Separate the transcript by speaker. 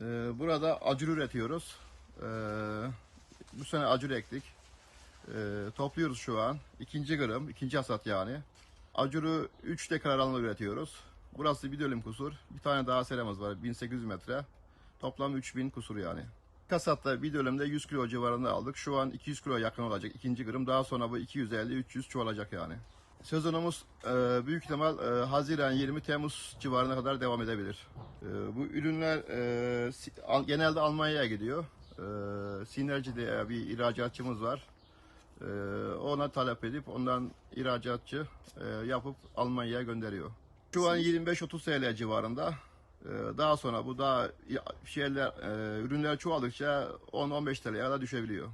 Speaker 1: Ee, burada acur üretiyoruz. Ee, bu sene acur ektik. Ee, topluyoruz şu an. İkinci gırım, ikinci hasat yani. Acuru 3 dekar alanla üretiyoruz. Burası bir dönüm kusur. Bir tane daha seramız var 1800 metre. Toplam 3000 kusur yani. Kasatta bir dönümde 100 kilo civarında aldık. Şu an 200 kilo yakın olacak ikinci gırım. Daha sonra bu 250-300 çoğalacak yani. Sezonumuz e, büyük ihtimal e, Haziran 20 Temmuz civarına kadar devam edebilir. E, bu ürünler e, al- genelde Almanya'ya gidiyor. E, Sinerji diye bir ihracatçımız var. E, ona talep edip ondan ihracatçı e, yapıp Almanya'ya gönderiyor. Şu an 25-30 TL civarında. E, daha sonra bu daha şeyler e, ürünler çoğaldıkça 10-15 TL'ye kadar düşebiliyor.